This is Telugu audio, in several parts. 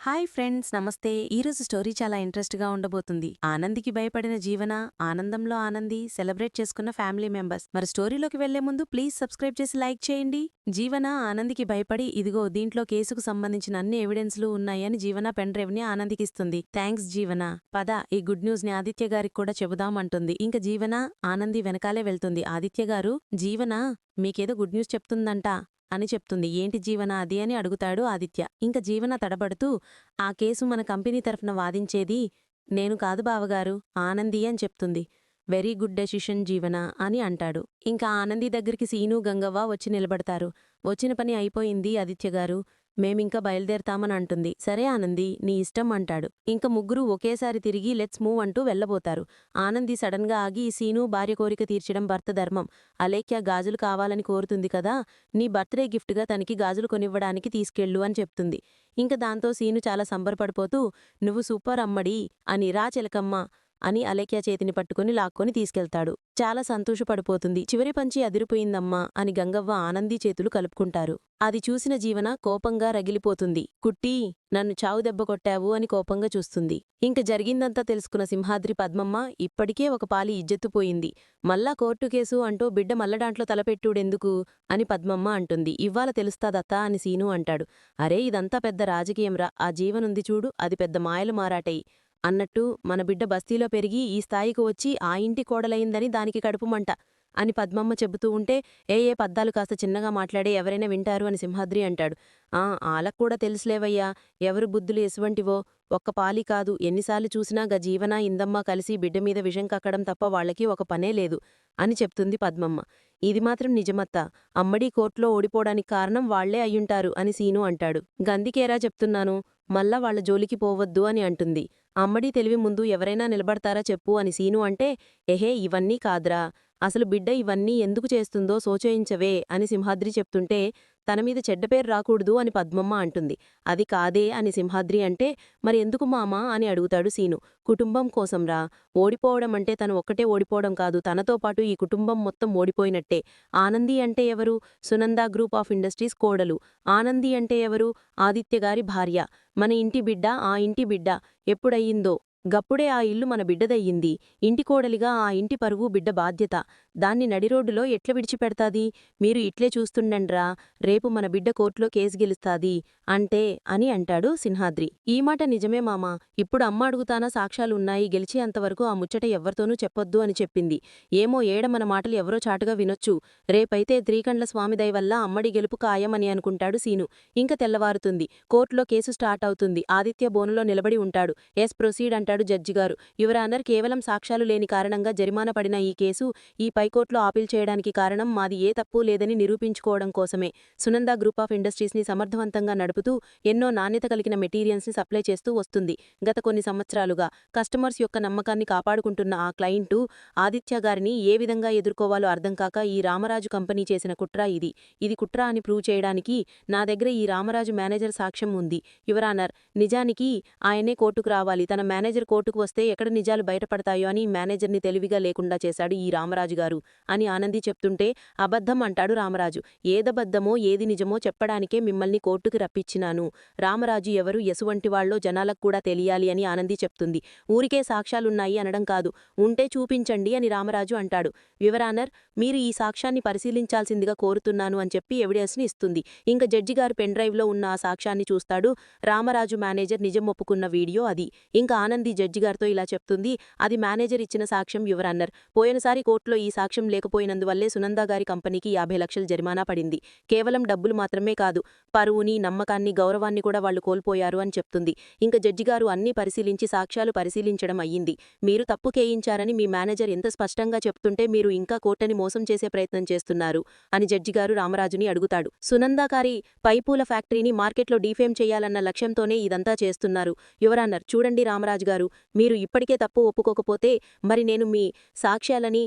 హాయ్ ఫ్రెండ్స్ నమస్తే. ఈరోజు స్టోరీ చాలా ఇంట్రెస్ట్గా ఉండబోతుంది. ఆనందికి భయపడిన జీవన ఆనందంలో ఆనంది సెలబ్రేట్ చేసుకున్న ఫ్యామిలీ మెంబర్స్. మరి స్టోరీలోకి వెళ్ళే ముందు ప్లీజ్ సబ్స్క్రైబ్ చేసి లైక్ చేయండి. జీవన ఆనందికి భయపడి ఇదిగో దీంట్లో కేసుకు సంబంధించిన అన్ని ఎవిడెన్స్లు ఉన్నాయని జీవన పెన్ ఆనందికిస్తుంది థ్యాంక్స్ జీవన. పద ఈ గుడ్ న్యూస్ని ఆదిత్య గారికి కూడా చెబుదామంటుంది. ఇంక జీవన ఆనంది వెనకాలే వెళ్తుంది. ఆదిత్య గారు జీవన మీకేదో గుడ్ న్యూస్ చెప్తుందంట. అని చెప్తుంది. ఏంటి జీవన అది అని అడుగుతాడు ఆదిత్య. ఇంక జీవన తడబడుతూ ఆ కేసు మన కంపెనీ తరఫున వాదించేది నేను కాదు బావగారు ఆనంది అని చెప్తుంది. వెరీ గుడ్ డెసిషన్ జీవన అని అంటాడు. ఇంకా ఆనంది దగ్గరికి సీను గంగవ్వ వచ్చి నిలబడతారు. వచ్చిన పని అయిపోయింది ఆదిత్య గారు. మేమింకా బయలుదేరతామని అంటుంది. సరే ఆనంది నీ ఇష్టం అంటాడు. ఇంక ముగ్గురు ఒకేసారి తిరిగి లెట్స్ మూవ్ అంటూ వెళ్ళబోతారు ఆనంది సడన్గా ఆగి ఈ సీను భార్య కోరిక తీర్చడం భర్త ధర్మం. అలేఖ్య గాజులు కావాలని కోరుతుంది కదా నీ బర్త్డే గిఫ్ట్గా తనకి గాజులు కొనివ్వడానికి తీసుకెళ్ళు అని చెప్తుంది. ఇంక దాంతో సీను చాలా సంబరపడిపోతూ నువ్వు సూపర్ అమ్మడి అని రా చిలకమ్మ అని అలేఖ్య చేతిని పట్టుకుని లాక్కొని తీసుకెళ్తాడు. చాలా సంతోషపడిపోతుంది. చివరి పంచి అదిరిపోయిందమ్మా అని గంగవ్వ ఆనందీ చేతులు కలుపుకుంటారు. అది చూసిన జీవన కోపంగా రగిలిపోతుంది. కుట్టి నన్ను చావు దెబ్బ కొట్టావు అని కోపంగా చూస్తుంది. ఇంక జరిగిందంతా తెలుసుకున్న సింహాద్రి పద్మమ్మ ఇప్పటికే ఒక పాలి ఇజ్జెత్తుపోయింది మళ్ళా కోర్టు కేసు అంటూ బిడ్డ మల్లడాంట్లో తలపెట్టుడెందుకు అని పద్మమ్మ అంటుంది. ఇవ్వాల తెలుస్తాదత్తా అని సీను అంటాడు. అరే ఇదంతా పెద్ద రాజకీయంరా. ఆ జీవనుంది చూడు అది పెద్ద మాయలు మారాటయి. అన్నట్టు మన బిడ్డ బస్తీలో పెరిగి ఈ స్థాయికి వచ్చి ఆ ఇంటి కోడలయిందని దానికి కడుపుమంట అని పద్మమ్మ చెబుతూ ఉంటే ఏ ఏ పద్దాలు కాస్త చిన్నగా మాట్లాడే ఎవరైనా వింటారు అని సింహాద్రి అంటాడు. ఆ ఆలకు కూడా తెలుసులేవయ్యా ఎవరు బుద్ధులు ఎసువంటివో ఒక్క పాలి కాదు. ఎన్నిసార్లు చూసినా గ జీవన ఇందమ్మ కలిసి బిడ్డ మీద విషం కక్కడం తప్ప వాళ్ళకి ఒక పనే లేదు అని చెప్తుంది పద్మమ్మ. ఇది మాత్రం నిజమత్తా. అమ్మడి కోర్టులో ఓడిపోవడానికి కారణం వాళ్ళే అయ్యుంటారు అని సీను అంటాడు. గందికేరా చెప్తున్నాను మళ్ళా వాళ్ళ జోలికి పోవద్దు అని అంటుంది. అమ్మడి తెలివి ముందు ఎవరైనా నిలబడతారా చెప్పు అని సీను అంటే ఎహే ఇవన్నీ కాద్రా. అసలు బిడ్డ ఇవన్నీ ఎందుకు చేస్తుందో సోచయించవే అని సింహాద్రి చెప్తుంటే తన మీద చెడ్డపేరు రాకూడదు అని పద్మమ్మ అంటుంది. అది కాదే అని సింహాద్రి అంటే మరి ఎందుకు మామా అని అడుగుతాడు సీను. కుటుంబం కోసంరా ఓడిపోవడం అంటే తను ఒక్కటే ఓడిపోవడం కాదు తనతో పాటు ఈ కుటుంబం మొత్తం ఓడిపోయినట్టే. ఆనంది అంటే ఎవరు? సునంద గ్రూప్ ఆఫ్ ఇండస్ట్రీస్ కోడలు. ఆనంది అంటే ఎవరు? ఆదిత్య గారి భార్య. మన ఇంటి బిడ్డ ఆ ఇంటి బిడ్డ ఎప్పుడయ్యిందో గప్పుడే ఆ ఇల్లు మన బిడ్డదయ్యింది. ఇంటికోడలిగా ఆ ఇంటి పరువు బిడ్డ బాధ్యత. దాన్ని నడిరోడ్డులో ఎట్ల విడిచిపెడతాది? మీరు ఇట్లే చూస్తుండండ్రా రేపు మన బిడ్డ కోర్టులో కేసు గెలుస్తాది అంటే అని అంటాడు సింహాద్రి ఈ మాట నిజమే మామా. ఇప్పుడు అమ్మ అడుగుతానా సాక్ష్యాలున్నాయి గెలిచి అంతవరకు ఆ ముచ్చట ఎవ్వరితోనూ చెప్పొద్దు అని చెప్పింది. ఏమో ఏడ మన మాటలు ఎవరో చాటుగా వినొచ్చు. రేపైతే త్రీకండ్ల స్వామిదయ వల్ల అమ్మడి గెలుపు ఖాయమని అనుకుంటాడు సీను. ఇంక తెల్లవారుతుంది. కోర్టులో కేసు స్టార్ట్ అవుతుంది. ఆదిత్య బోనులో నిలబడి ఉంటాడు. ఎస్ ప్రొసీడ్ అంటాడు జడ్జిగారు. యువరానర్ కేవలం సాక్ష్యాలు లేని కారణంగా జరిమానా పడిన ఈ కేసు ఈ హైకోర్టులో ఆపిల్ చేయడానికి కారణం మాది ఏ తప్పు లేదని నిరూపించుకోవడం కోసమే. సునంద గ్రూప్ ఆఫ్ ఇండస్ట్రీస్ని సమర్థవంతంగా నడుపుతూ ఎన్నో నాణ్యత కలిగిన మెటీరియల్స్ని సప్లై చేస్తూ వస్తుంది. గత కొన్ని సంవత్సరాలుగా కస్టమర్స్ యొక్క నమ్మకాన్ని కాపాడుకుంటున్న ఆ క్లయింటు ఆదిత్య గారిని ఏ విధంగా ఎదుర్కోవాలో అర్థం కాక ఈ రామరాజు కంపెనీ చేసిన కుట్ర ఇది. ఇది కుట్ర అని ప్రూవ్ చేయడానికి నా దగ్గర ఈ రామరాజు మేనేజర్ సాక్ష్యం ఉంది. యువరానర్ నిజానికి ఆయనే కోర్టుకు రావాలి. తన మేనేజర్ కోర్టుకు వస్తే ఎక్కడ నిజాలు బయటపడతాయో అని మేనేజర్ని తెలివిగా లేకుండా చేశాడు ఈ రామరాజు గారు. అని ఆనంది చెప్తుంటే అబద్ధం అంటాడు రామరాజు. ఏదబద్ధమో ఏది నిజమో చెప్పడానికే మిమ్మల్ని కోర్టుకు రప్పించినాను. రామరాజు ఎవరు ఎసువంటి వాళ్ళో జనాలకు కూడా తెలియాలి అని ఆనంది చెప్తుంది. ఊరికే సాక్ష్యాలున్నాయి అనడం కాదు. ఉంటే చూపించండి అని రామరాజు అంటాడు. వివరానర్ మీరు ఈ సాక్ష్యాన్ని పరిశీలించాల్సిందిగా కోరుతున్నాను అని చెప్పి ఎవిడెన్స్ని ఇస్తుంది. ఇంకా జడ్జిగారు పెన్డ్రైవ్లో ఉన్న ఆ సాక్ష్యాన్ని చూస్తాడు. రామరాజు మేనేజర్ నిజం ఒప్పుకున్న వీడియో అది. ఇంకా ఆనంది జడ్జిగారితో ఇలా చెప్తుంది. అది మేనేజర్ ఇచ్చిన సాక్ష్యం వివరన్నర్ పోయినసారి కోర్టులో ఈ సాక్ష్యం లేకపోయినందువల్లే సునందాగారి కంపెనీకి యాభై లక్షల జరిమానా పడింది. కేవలం డబ్బులు మాత్రమే కాదు పరువుని నమ్మకాన్ని గౌరవాన్ని కూడా వాళ్ళు కోల్పోయారు అని చెప్తుంది. ఇంకా జడ్జిగారు అన్నీ పరిశీలించి సాక్ష్యాలు పరిశీలించడం అయ్యింది. మీరు తప్పు కేయించారని మీ మేనేజర్ ఎంత స్పష్టంగా చెప్తుంటే మీరు ఇంకా కోర్టుని మోసం చేసే ప్రయత్నం చేస్తున్నారు అని జడ్జిగారు రామరాజుని అడుగుతాడు. సునందాకారి పైపూల ఫ్యాక్టరీని మార్కెట్లో డీఫేమ్ చేయాలన్న లక్ష్యంతోనే ఇదంతా చేస్తున్నారు. యువరాన్నర్ చూడండి రామరాజు గారు మీరు ఇప్పటికే తప్పు ఒప్పుకోకపోతే మరి నేను మీ సాక్ష్యాలని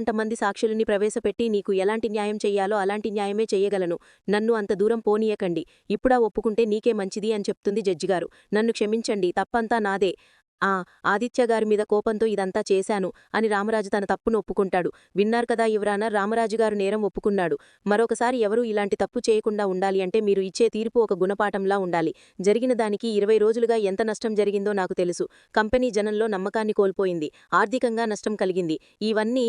మరికొంతమంది సాక్షులని ప్రవేశపెట్టి నీకు ఎలాంటి న్యాయం చెయ్యాలో అలాంటి న్యాయమే చెయ్యగలను. నన్ను అంత దూరం పోనీయకండి. ఇప్పుడా ఒప్పుకుంటే నీకే మంచిది అని చెప్తుంది జడ్జిగారు. నన్ను క్షమించండి. తప్పంతా నాదే. ఆ ఆదిత్య గారి మీద కోపంతో ఇదంతా చేశాను అని రామరాజు తన తప్పును ఒప్పుకుంటాడు. విన్నారు కదా యువరాన రామరాజుగారు నేరం ఒప్పుకున్నాడు. మరొకసారి ఎవరూ ఇలాంటి తప్పు చేయకుండా ఉండాలి అంటే మీరు ఇచ్చే తీర్పు ఒక గుణపాఠంలా ఉండాలి. జరిగిన దానికి ఇరవై రోజులుగా ఎంత నష్టం జరిగిందో నాకు తెలుసు. కంపెనీ జనంలో నమ్మకాన్ని కోల్పోయింది. ఆర్థికంగా నష్టం కలిగింది. ఇవన్నీ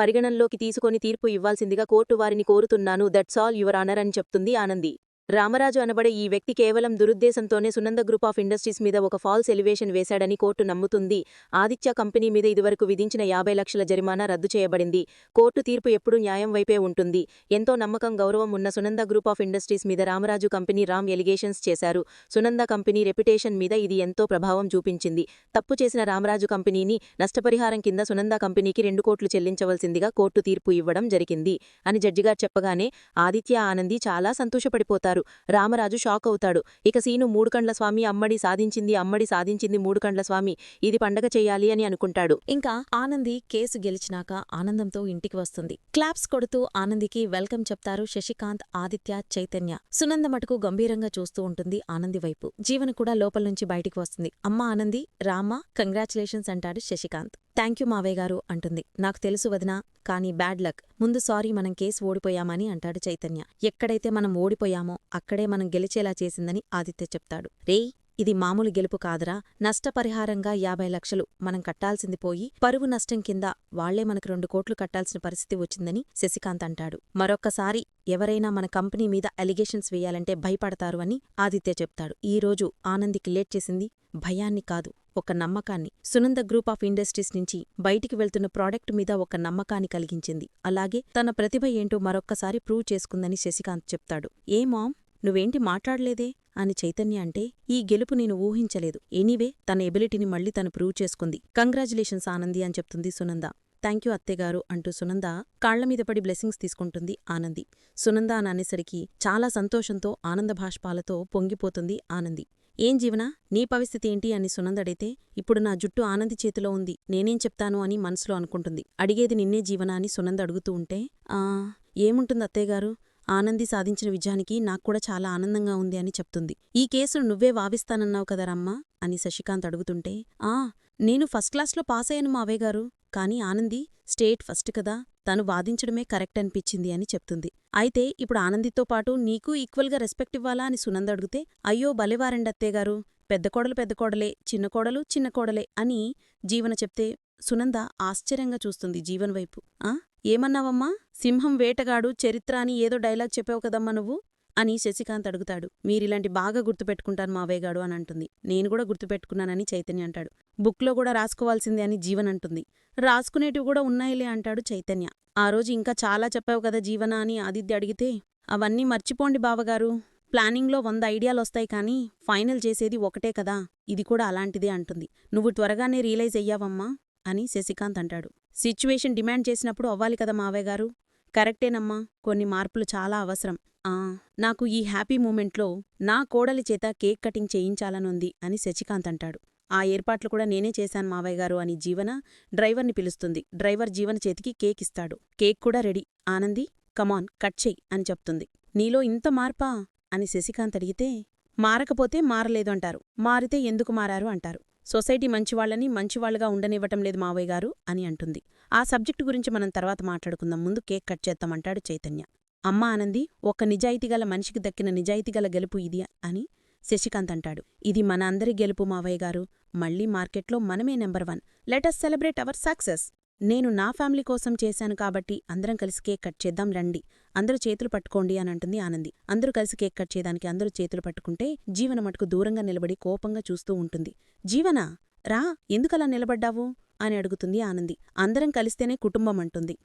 పరిగణనలోకి తీసుకొని తీర్పు ఇవ్వాల్సిందిగా కోర్టు వారిని కోరుతున్నాను. దట్స్ ఆల్ యువర్ ఆనర్ అని చెప్తుంది ఆనంది. రామరాజు అనబడే ఈ వ్యక్తి కేవలం దురుద్దేశంతోనే సునంద గ్రూప్ ఆఫ్ ఇండస్ట్రీస్ మీద ఒక ఫాల్స్ ఎలివేషన్ వేశాడని కోర్టు నమ్ముతుంది. ఆదిత్య కంపెనీ మీద ఇదివరకు విధించిన యాభై లక్షల జరిమానా రద్దు చేయబడింది. కోర్టు తీర్పు ఎప్పుడూ న్యాయం వైపే ఉంటుంది. ఎంతో నమ్మకం గౌరవం ఉన్న సునంద గ్రూప్ ఆఫ్ ఇండస్ట్రీస్ మీద రామరాజు కంపెనీ రామ్ ఎలిగేషన్స్ చేశారు. సునంద కంపెనీ రెప్యుటేషన్ మీద ఇది ఎంతో ప్రభావం చూపించింది. తప్పు చేసిన రామరాజు కంపెనీని నష్టపరిహారం కింద సునంద కంపెనీకి రెండు కోట్లు చెల్లించవలసిందిగా కోర్టు తీర్పు ఇవ్వడం జరిగింది. అని జడ్జిగారు చెప్పగానే ఆదిత్య ఆనంది చాలా సంతోషపడిపోతారు. రామరాజు షాక్ అవుతాడు. ఇక సీను మూడుకండ్ల స్వామి అమ్మడి సాధించింది అమ్మడి సాధించింది మూడుకండ్ల స్వామి. ఇది పండగ చేయాలి అని అనుకుంటాడు. ఇంకా ఆనంది కేసు గెలిచినాక ఆనందంతో ఇంటికి వస్తుంది. క్లాప్స్ కొడుతూ ఆనందికి వెల్కమ్ చెప్తారు శశికాంత్ ఆదిత్య చైతన్య. సునంద మటుకు గంభీరంగా చూస్తూ ఉంటుంది ఆనంది వైపు. జీవన కూడా లోపల నుంచి బయటికి వస్తుంది. అమ్మ ఆనంది రామ కంగ్రాచులేషన్స్ అంటాడు శశికాంత్. థ్యాంక్ యూ మావయ్య గారు అంటుంది. నాకు తెలుసు వదినా కానీ బ్యాడ్ లక్. ముందు సారీ మనం కేసు ఓడిపోయామని అంటాడు చైతన్య. ఎక్కడైతే మనం ఓడిపోయామో అక్కడే మనం గెలిచేలా చేసిందని ఆదిత్య చెప్తాడు. రేయ్ ఇది మామూలు గెలుపు కాదరా. నష్టపరిహారంగా యాభై లక్షలు మనం కట్టాల్సింది పోయి పరువు నష్టం కింద వాళ్ళే మనకు రెండు కోట్లు కట్టాల్సిన పరిస్థితి వచ్చిందని శశికాంత్ అంటాడు. మరొక్కసారి ఎవరైనా మన కంపెనీ మీద అలిగేషన్స్ వేయాలంటే భయపడతారు అని ఆదిత్య చెప్తాడు. ఈరోజు ఆనందికి లేట్ చేసింది భయాన్ని కాదు ఒక నమ్మకాన్ని. సునంద గ్రూప్ ఆఫ్ ఇండస్ట్రీస్ నుంచి బయటికి వెళ్తున్న ప్రాడక్ట్ మీద ఒక నమ్మకాన్ని కలిగించింది. అలాగే తన ప్రతిభ ఏంటో మరొక్కసారి ప్రూవ్ చేసుకుందని శశికాంత్ చెప్తాడు. ఏ మామ్ నువ్వేంటి మాట్లాడలేదే? అని చైతన్య అంటే ఈ గెలుపు నేను ఊహించలేదు. ఎనీవే తన ఎబిలిటీని మళ్ళీ తను ప్రూవ్ చేసుకుంది. కంగ్రాచులేషన్స్ ఆనంది అని చెప్తుంది సునంద. థ్యాంక్యూ అత్తేగారు అంటూ సునంద కాళ్ళమీద పడి బ్లెస్సింగ్స్ తీసుకుంటుంది ఆనంది. సునంద అని అనేసరికి చాలా సంతోషంతో ఆనంద భాష్పాలతో పొంగిపోతుంది ఆనంది. ఏం జీవనా? నీ పరిస్థితి ఏంటి అని సునందడైతే ఇప్పుడు నా జుట్టు ఆనంది చేతిలో ఉంది నేనేం చెప్తాను అని మనసులో అనుకుంటుంది. అడిగేది నిన్నే జీవనా అని సునంద అడుగుతూ ఉంటే ఆ ఏముంటుంది అత్తయ్యగారు ఆనంది సాధించిన విజయానికి నాక్కూడా చాలా ఆనందంగా ఉంది అని చెప్తుంది. ఈ కేసును నువ్వే వావిస్తానన్నావు కదరమ్మా అని శశికాంత్ అడుగుతుంటే ఆ నేను ఫస్ట్ క్లాస్లో పాస్ అయ్యాను మావేగారు కాని ఆనంది స్టేట్ ఫస్ట్ కదా తను వాదించడమే కరెక్ట్ అనిపించింది అని చెప్తుంది. అయితే ఇప్పుడు ఆనందితో పాటు నీకు ఈక్వల్గా రెస్పెక్ట్ ఇవ్వాలా అని సునంద అడిగితే అయ్యో భలేవారండత్తేగారు పెద్ద కోడలు పెద్ద కోడలే చిన్న కోడలు చిన్న కోడలే అని జీవన చెప్తే సునంద ఆశ్చర్యంగా చూస్తుంది జీవన్ వైపు. ఆ? ఏమన్నావమ్మా? సింహం వేటగాడు చరిత్ర అని ఏదో డైలాగ్ చెప్పావు కదమ్మా నువ్వు? అని శశికాంత్ అడుగుతాడు. మీరిలాంటి బాగా గుర్తుపెట్టుకుంటారు మావేగాడు అని అంటుంది. నేను కూడా గుర్తుపెట్టుకున్నానని చైతన్య అంటాడు. బుక్లో కూడా రాసుకోవాల్సిందే అని జీవన్ అంటుంది. రాసుకునేటివి కూడా ఉన్నాయిలే అంటాడు చైతన్య. ఆ రోజు ఇంకా చాలా చెప్పావు కదా జీవన అని ఆదిత్య అడిగితే అవన్నీ మర్చిపోండి బావగారు. ప్లానింగ్లో వంద ఐడియాలొస్తాయి కానీ ఫైనల్ చేసేది ఒకటే కదా. ఇది కూడా అలాంటిదే అంటుంది. నువ్వు త్వరగానే రియలైజ్ అయ్యావమ్మా అని శశికాంత్ అంటాడు. సిచ్యువేషన్ డిమాండ్ చేసినప్పుడు అవ్వాలి కదా మావయ్యగారు కరెక్టేనమ్మా కొన్ని మార్పులు చాలా అవసరం. ఆ నాకు ఈ హ్యాపీ మూమెంట్లో నా కోడలి చేత కేక్ కటింగ్ చేయించాలనుంది అని శశికాంత్ అంటాడు. ఆ ఏర్పాట్లు కూడా నేనే చేశాను మావయ్యగారు అని జీవన డ్రైవర్ని పిలుస్తుంది. డ్రైవర్ జీవన చేతికి కేక్ ఇస్తాడు. కేక్ కూడా రెడీ. ఆనంది కమాన్ కట్ చెయ్యి అని చెప్తుంది. నీలో ఇంత మార్పా? అని శశికాంత్ అడిగితే మారకపోతే మారలేదు అంటారు. మారితే ఎందుకు మారారు? అంటారు. సొసైటీ మంచివాళ్ళని మంచివాళ్ళుగా ఉండనివ్వటం లేదు మావయ్య గారు అని అంటుంది. ఆ సబ్జెక్టు గురించి మనం తర్వాత మాట్లాడుకుందాం. ముందు కేక్ కట్ చేద్దామంటాడు చైతన్య. అమ్మ ఆనంది ఒక నిజాయితీగల మనిషికి దక్కిన నిజాయితీగల గెలుపు ఇది అని శశికాంత్ అంటాడు. ఇది మన అందరి గెలుపు మావయ్య గారు. మళ్ళీ మార్కెట్లో మనమే number one. Let us celebrate our success. నేను నా ఫ్యామిలీ కోసం చేశాను కాబట్టి అందరం కలిసి కేక్ కట్ చేద్దాం రండి. అందరూ చేతులు పట్టుకోండి అని అంటుంది ఆనంది. అందరూ కలిసి కేక్ కట్ చేయడానికి అందరూ చేతులు పట్టుకుంటే జీవన మటుకు దూరంగా నిలబడి కోపంగా చూస్తూ ఉంటుంది. జీవనా? రా ఎందుకలా నిలబడ్డావు? అని అడుగుతుంది ఆనంది. అందరం కలిస్తేనే కుటుంబం అంటుంది.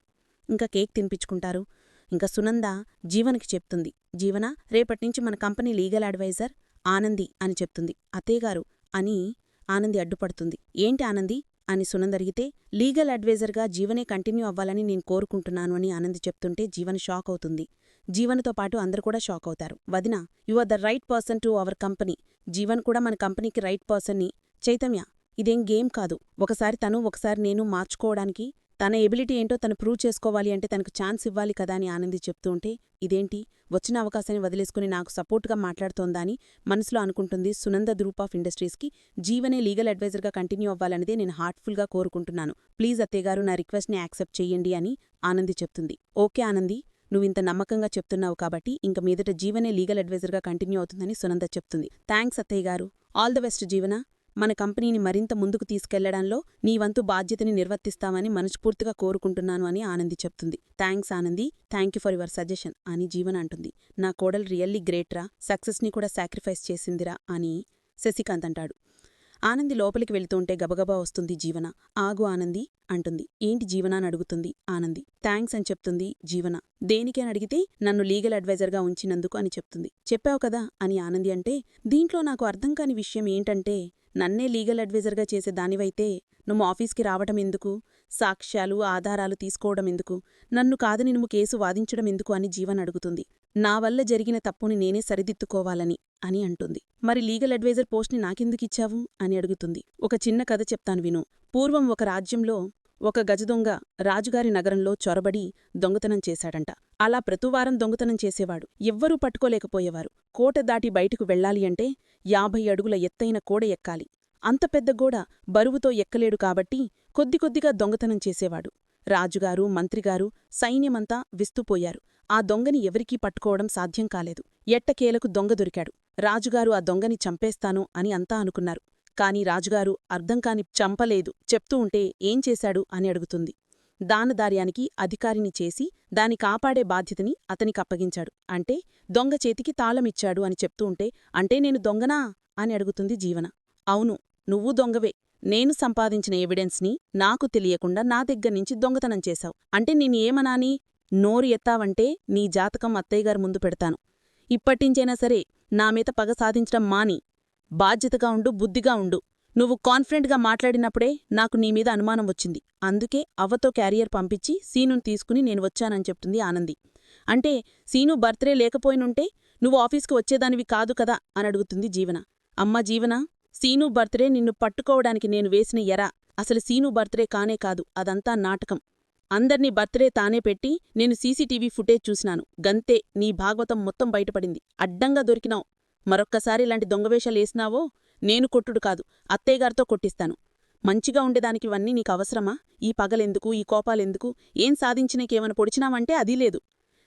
ఇంకా కేక్ తినిపించుకుంటారు? ఇంకా సునంద జీవనకి చెప్తుంది. జీవన రేపట్నుంచి మన కంపెనీ లీగల్ అడ్వైజర్ ఆనంది అని చెప్తుంది. అత్తయ్యగారు అని ఆనంది అడ్డుపడుతుంది. ఏంటి ఆనంది? అని సునందరిగితే లీగల్ అడ్వైజర్గా జీవనే కంటిన్యూ అవ్వాలని నేను కోరుకుంటున్నాను అని ఆనంది చెప్తుంటే జీవన్ షాక్ అవుతుంది. జీవన్తో పాటు అందరు కూడా షాక్ అవుతారు. వదిన you are the right person to our company. Jeevan కూడా మన కంపెనీకి రైట్ పర్సన్ని. చైతన్య ఇదేం గేమ్ కాదు. ఒకసారి తను ఒకసారి నేను మార్చుకోవడానికి తన ఎబిలిటీ ఏంటో తను ప్రూవ్ చేసుకోవాలి అంటే తనకు ఛాన్స్ ఇవ్వాలి కదా అని ఆనంది చెప్తూ ఉంటే ఇదేంటి? వచ్చిన అవకాశాన్ని వదిలేసుకుని నాకు సపోర్ట్గా మాట్లాడుతోందా? అని మనసులో అనుకుంటుంది సునంద గ్రూప్ ఆఫ్ ఇండస్ట్రీస్కి. జీవనే లీగల్ అడ్వైజర్గా కంటిన్యూ అవ్వాలనేదే నేను హార్ట్ఫుల్గా కోరుకుంటున్నాను. ప్లీజ్ అత్తయ్యగారు నా రిక్వెస్ట్ని యాక్సెప్ట్ చేయండి అని ఆనంది చెప్తుంది. ఓకే ఆనంది నువ్వింత నమ్మకంగా చెప్తున్నావు కాబట్టి ఇంక మీదట జీవనే లీగల్ అడ్వైజర్గా కంటిన్యూ అవుతుందని సునంద చెప్తుంది. థ్యాంక్స్ అత్తయ్య గారు. ఆల్ ద బెస్ట్ జీవన? మన కంపెనీని మరింత ముందుకు తీసుకెళ్ళడంలో నీ వంతు బాధ్యతని నిర్వర్తిస్తామని మనస్ఫూర్తిగా కోరుకుంటున్నాను అని ఆనంది చెప్తుంది. Thanks Anandi. Thank you for your suggestion అని జీవన అంటుంది. నా కోడలు రియల్లీ గ్రేట్రా. సక్సెస్ని కూడా సాక్రిఫైస్ చేసిందిరా అని శశికాంత్ అంటాడు. ఆనంది లోపలికి వెళ్తుంటే గబగబా వస్తుంది జీవన. ఆగు ఆనంది అంటుంది. ఏంటి జీవన అని అడుగుతుంది ఆనంది. థ్యాంక్స్ అని చెప్తుంది జీవన. దేనికే అని అడిగితే నన్ను లీగల్ అడ్వైజర్గా ఉంచినందుకు అని చెప్తుంది. చెప్పావు కదా అని ఆనంది అంటే దీంట్లో నాకు అర్థం కాని విషయం ఏంటంటే నన్నే లీగల్ అడ్వైజర్గా చేసే దానివైతే నువ్వు ఆఫీస్కి రావటం ఎందుకు? సాక్ష్యాలు ఆధారాలు తీసుకోవడం ఎందుకు? నన్ను కాదని నువ్వు కేసు వాదించడం ఎందుకు అని జీవన్ అడుగుతుంది. నా వల్ల జరిగిన తప్పుని నేనే సరిదిద్దుకోవాలని అని అంటుంది. మరి లీగల్ అడ్వైజర్ పోస్ట్ని నాకెందుకిచ్చావు అని అడుగుతుంది. ఒక చిన్న కథ చెప్తాను విను. పూర్వం ఒక రాజ్యంలో ఒక గజదొంగ రాజుగారి నగరంలో చొరబడి దొంగతనం చేశాడంట. అలా ప్రతివారం దొంగతనం చేసేవాడు. ఎవ్వరూ పట్టుకోలేకపోయేవారు. కోట దాటి బయటకు వెళ్ళాలి అంటే యాభై అడుగుల ఎత్తైన కోడ ఎక్కాలి. అంత పెద్ద గోడ బరువుతో ఎక్కలేడు కాబట్టి కొద్ది కొద్దిగా దొంగతనం చేసేవాడు. రాజుగారు మంత్రిగారు సైన్యమంతా విస్తుపోయారు ఆ దొంగని ఎవరికీ పట్టుకోవడం సాధ్యం కాలేదు. ఎట్టకేలకు దొంగ దొరికాడు. రాజుగారు ఆ దొంగని చంపేస్తాను అని అంతా అనుకున్నారు. కాని రాజుగారు అర్థంకాని చంపలేదు. చెప్తూ ఉంటే ఏం చేశాడు అని అడుగుతుంది. దానదార్యానికి అధికారిని చేసి దాని కాపాడే బాధ్యతని అతనికప్పగించాడు అంటే దొంగ చేతికి తాళమిచ్చాడు అని చెప్తూ ఉంటే అంటే నేను దొంగనా? అని అడుగుతుంది జీవన. అవును నువ్వు దొంగవే. నేను సంపాదించిన ఎవిడెన్స్ని నాకు తెలియకుండా నా దగ్గర్నుంచి దొంగతనం చేశావు. అంటే నేను ఏమనాని? నోరు ఎత్తావంటే నీ జాతకం అత్తయ్యగారు ముందు పెడతాను. ఇప్పటించైనా సరే నా మీద పగ సాధించడం మాని. బాధ్యతగా ఉండు బుద్ధిగా ఉండు. నువ్వు కాన్ఫిడెంట్గా మాట్లాడినప్పుడే నాకు నీ మీద అనుమానం వచ్చింది. అందుకే అవ్వతో క్యారియర్ పంపించి సీనుని తీసుకుని నేను వచ్చానని చెప్తుంది ఆనంది. అంటే సీను బర్త్డే లేకపోయినుంటే నువ్వు ఆఫీస్కు వచ్చేదానివి కాదు కదా? అని అడుగుతుంది జీవన. అమ్మ జీవన సీను బర్త్డే నిన్ను పట్టుకోవడానికి నేను వేసిన ఎరా అసలు సీను బర్త్డే కానే కాదు అదంతా నాటకం. అందర్నీ బర్త్డే తానే పెట్టి నేను సీసీటీవీ ఫుటేజ్ చూసినాను. గంతే నీ భాగవతం మొత్తం బయటపడింది. అడ్డంగా దొరికినావు. మరొక్కసారి ఇలాంటి దొంగవేషాలేసినావో నేను కొట్టుడు కాదు అత్తయ్యగారితో కొట్టిస్తాను. మంచిగా ఉండేదానికి ఇవన్నీ నీకు అవసరమా? ఈ పగలెందుకు ఈ కోపాలెందుకు? ఏం సాధించినకేమైనా పొడిచినావంటే అదీ లేదు.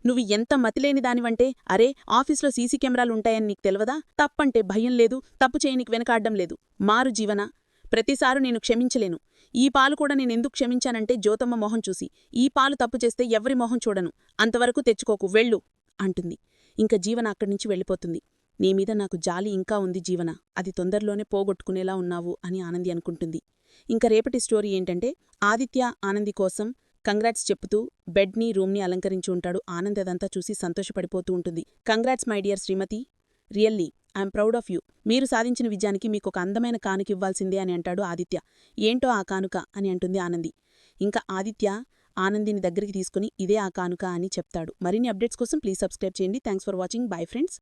నువ్వు ఎంత మతిలేని దానివంటే అరే ఆఫీస్లో సీసీ కెమెరాలుంటాయని నీకు తెలవదా? తప్పంటే భయం లేదు తప్పు చేయనికి వెనకాడ్డం లేదు. మారు జీవన. ప్రతిసారు నేను క్షమించలేను. ఈ పాలు కూడా నేనెందుకు క్షమించానంటే జ్యోతమ్మ మొహం చూసి ఈ పాలు తప్పు చేస్తే ఎవరి మొహం చూడను. అంతవరకు తెచ్చుకోకు వెళ్ళు అంటుంది. ఇంక జీవన అక్కడ్నుంచి వెళ్ళిపోతుంది. నీమీద నాకు జాలి ఇంకా ఉంది జీవన. అది తొందరలోనే పోగొట్టుకునేలా ఉన్నావు అని ఆనంది అనుకుంటుంది. ఇంక రేపటి స్టోరీ ఏంటంటే ఆదిత్య ఆనంది కోసం కంగ్రాట్స్ చెప్తూ బెడ్ని రూమ్ని అలంకరించి ఉంటాడు. ఆనంద్ అదంతా చూసి సంతోషపడిపోతూ ఉంటుంది. Congrats my dear Shrimati really I'm proud of you. మీరు సాధించిన విజయానికి మీకు ఒక అందమైన కానుక ఇవ్వాల్సిందే అని అంటాడు ఆదిత్య. ఏంటో ఆ కానుక అని అంటుంది ఆనంది. ఇంకా ఆదిత్య ఆనందిని దగ్గరికి తీసుకుని ఇదే ఆ కానుక అని చెప్తాడు. మరిన్ని అప్డేట్స్ కోసం ప్లీజ్ సబ్స్క్రైబ్ చేయండి. Thanks for watching. Bye friends.